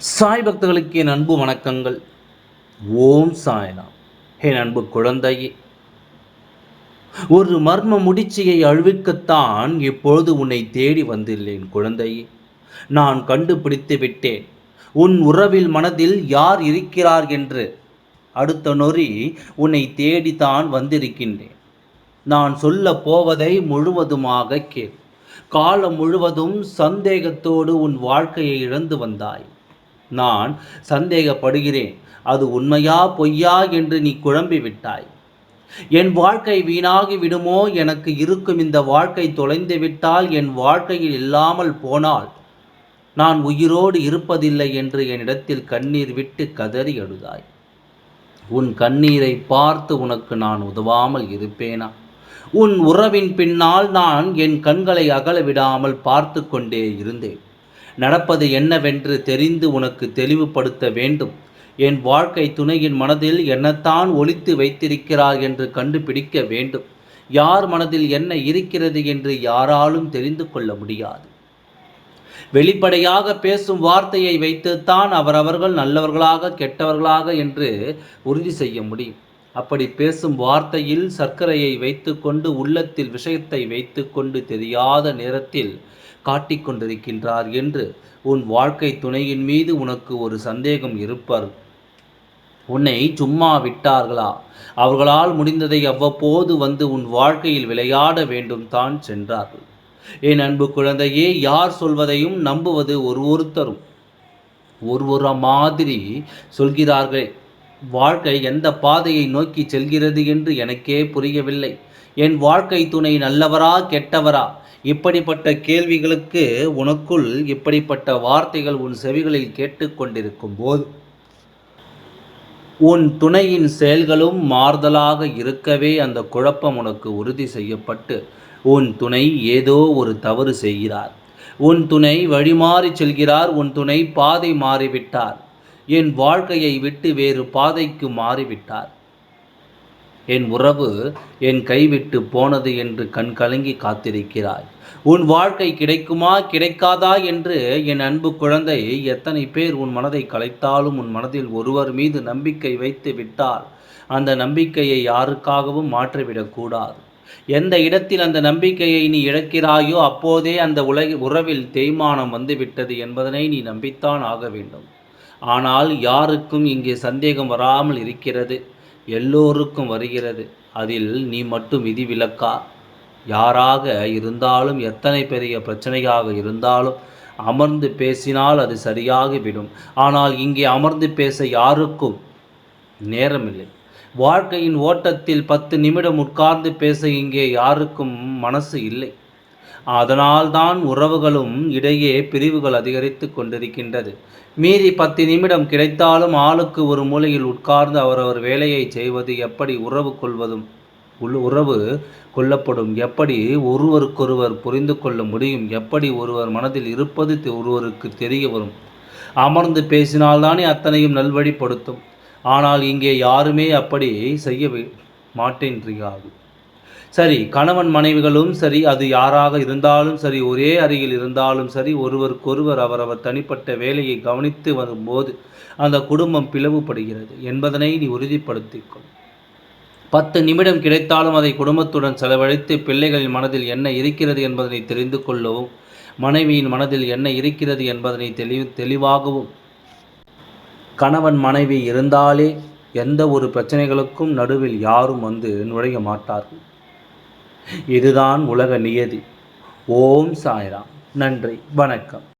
சாய் பக்தர்களுக்கு என் அன்பு வணக்கங்கள். ஓம் சாய்ராம். என் அன்பு குழந்தையே. ஒரு மர்ம முடிச்சியை அழுவிக்கத்தான் இப்பொழுது உன்னை தேடி வந்துள்ளேன் குழந்தையே. நான் கண்டுபிடித்து விட்டேன். உன் உறவில் மனதில் யார் இருக்கிறார் என்று. அடுத்த நொறி உன்னை தேடித்தான் வந்திருக்கின்றேன். நான் சொல்ல போவதை முழுவதுமாக கேள். காலம் முழுவதும் சந்தேகத்தோடு உன் வாழ்க்கையை இழந்து வந்தாய். நான் சந்தேகப்படுகிறேன். அது உண்மையா பொய்யா என்று நீ குழம்பி விட்டாய் என் வாழ்க்கை வீணாகி விடுமோ? எனக்கு இருக்கும் இந்த வாழ்க்கை தொலைந்து விட்டால் என் வாழ்க்கையில் இல்லாமல் போனால் நான் உயிரோடு இருப்பதில்லை என்று என்னிடத்தில் கண்ணீர் விட்டு கதறி அழுதாய் உன் கண்ணீரை பார்த்து உனக்கு நான் உதவாமல் இருப்பேனா? உன் உறவின் பின்னால் நான் என் கண்களை அகல விடாமல் பார்த்து கொண்டே இருந்தேன். நடப்பது என்னவென்று தெரிந்து உனக்கு தெளிவுபடுத்த வேண்டும். என் வாழ்க்கை துணையின் மனதில் என்னத்தான் ஒழித்து வைத்திருக்கிறார் என்று கண்டுபிடிக்க வேண்டும். யார் மனதில் என்ன இருக்கிறது என்று யாராலும் தெரிந்து கொள்ள முடியாது. வெளிப்படையாக பேசும் வார்த்தையை வைத்துத்தான் அவரவர்கள் நல்லவர்களாக கெட்டவர்களாக என்று உறுதி செய்ய முடியும். அப்படி பேசும் வார்த்தையில் சர்க்கரையை வைத்துக்கொண்டு உள்ளத்தில் விஷயத்தை வைத்துக்கொண்டு தெரியாத நேரத்தில் காட்டிக்கொண்டிருக்கின்றார் என்று உன் வாழ்க்கை துணையின் மீது உனக்கு ஒரு சந்தேகம் இருப்பார். உன்னை சும்மா விட்டார்களா? அவர்களால் முடிந்ததை அவ்வப்போது வந்து உன் வாழ்க்கையில் விளையாட வேண்டும் தான் சென்றார்கள் என் அன்பு குழந்தையே யார் சொல்வதையும் நம்புவது ஒரு ஒருத்தரும் ஒரு ஒரு மாதிரி சொல்கிறார்களே. வாழ்க்கை எந்த பாதையை நோக்கி செல்கிறது என்று எனக்கே புரியவில்லை. என் வாழ்க்கை துணை நல்லவரா கெட்டவரா? இப்படிப்பட்ட கேள்விகளுக்கு உனக்குள் இப்படிப்பட்ட வார்த்தைகள் உன் செவிகளில் கேட்டுக்கொண்டிருக்கும் போது உன் துணையின் செயல்களும் மாறுதலாக இருக்கவே அந்த குழப்பம் உனக்கு உறுதி செய்யப்பட்டு உன் துணை ஏதோ ஒரு தவறு செய்கிறார். உன் துணை வழிமாறி செல்கிறார் உன் துணை பாதை மாறிவிட்டார். என் வாழ்க்கையை விட்டு வேறு பாதைக்கு மாறிவிட்டார். என் உறவு என் கைவிட்டு போனது என்று கண் கலங்கி காத்திருக்கிறாய். உன் வாழ்க்கை கிடைக்குமா கிடைக்காதா என்று என் அன்பு குழந்தை எத்தனை பேர் உன் மனதை கலைத்தாலும் உன் மனதில் ஒருவர் மீது நம்பிக்கை வைத்து விட்டால் அந்த நம்பிக்கையை யாருக்காகவும் மாற்றிவிடக்கூடாது. எந்த இடத்தில் அந்த நம்பிக்கையை நீ இழக்கிறாயோ அப்போதே அந்த உலக உறவில் தேய்மானம் வந்துவிட்டது என்பதனை நீ நம்பித்தான் ஆக வேண்டும். ஆனால் யாருக்கும் இங்கே சந்தேகம் வராமல் இருக்கிறது. எல்லோருக்கும் வருகிறது. அதில் நீ மட்டும் விதிவிலக்கா யாராக இருந்தாலும் எத்தனை பெரிய பிரச்சனையாக இருந்தாலும் அமர்ந்து பேசினால் அது சரியாகிவிடும். ஆனால் இங்கே அமர்ந்து பேச யாருக்கும் நேரமில்லை. வாழ்க்கையின் ஓட்டத்தில் பத்து நிமிடம் உட்கார்ந்து பேச இங்கே யாருக்கும் மனசு இல்லை. அதனால்தான் உறவுகளும் இடையே பிரிவுகள் அதிகரித்து கொண்டிருக்கின்றது. மீறி பத்து நிமிடம் கிடைத்தாலும் ஆளுக்கு ஒரு மூலையில் உட்கார்ந்து அவரவர் வேலையை செய்வது எப்படி உறவு கொள்வதும் உள் உறவு கொள்ளப்படும் எப்படி ஒருவருக்கொருவர் புரிந்து கொள்ள முடியும் எப்படி ஒருவர் மனதில் இருப்பது ஒருவருக்கு தெரிய வரும். அமர்ந்து பேசினால்தானே அத்தனையும் நல்வழிப்படுத்தும். ஆனால் இங்கே யாருமே அப்படி செய்ய மாட்டேன்றியாகும் சரி கணவன் மனைவிகளும் சரி அது யாராக இருந்தாலும் சரி ஒரே அருகில் இருந்தாலும் சரி ஒருவருக்கொருவர் அவரவர் தனிப்பட்ட வேலையை கவனித்து வரும்போது அந்த குடும்பம் பிளவுபடுகிறது என்பதனை நீ உறுதிப்படுத்திக்கொள். பத்து நிமிடம் கிடைத்தாலும் அதை குடும்பத்துடன் செலவழித்து பிள்ளைகளின் மனதில் என்ன இருக்கிறது என்பதனை தெரிந்து கொள்ளவும் மனைவியின் மனதில் என்ன இருக்கிறது என்பதனை தெளிவு தெளிவாகவும். கணவன் மனைவி இருந்தாலே எந்த ஒரு பிரச்சனைகளுக்கும் நடுவில் யாரும் வந்து நுழைய மாட்டார்கள். இதுதான் உலக நியதி. ஓம் சாய்ராம். நன்றி. வணக்கம்.